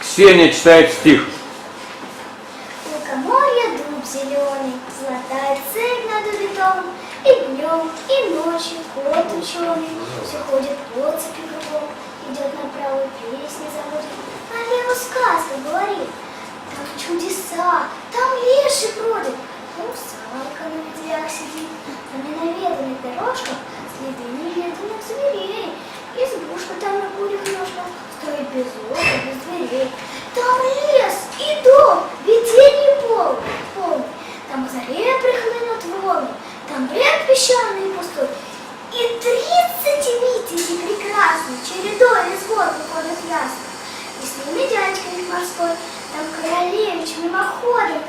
Ксения читает стих. Лукоморье дуб зеленый, золотая цепь над убитом, И днем, и ночью кот ученый Все ходит по цепи кругом, Идет направо, песни заводит, А лево сказка говорит. Там чудеса, там леший бродит, Там самка на ветвях сидит, На ненаведанных дорожках Следы неведанных зверей, Избушка там на курих ножках Стоит без волны, там бред песчаный и пустой. И тридцать витязей прекрасных чередой из гор выходят ясно. И с ними дядька морской, там королевич мимоходом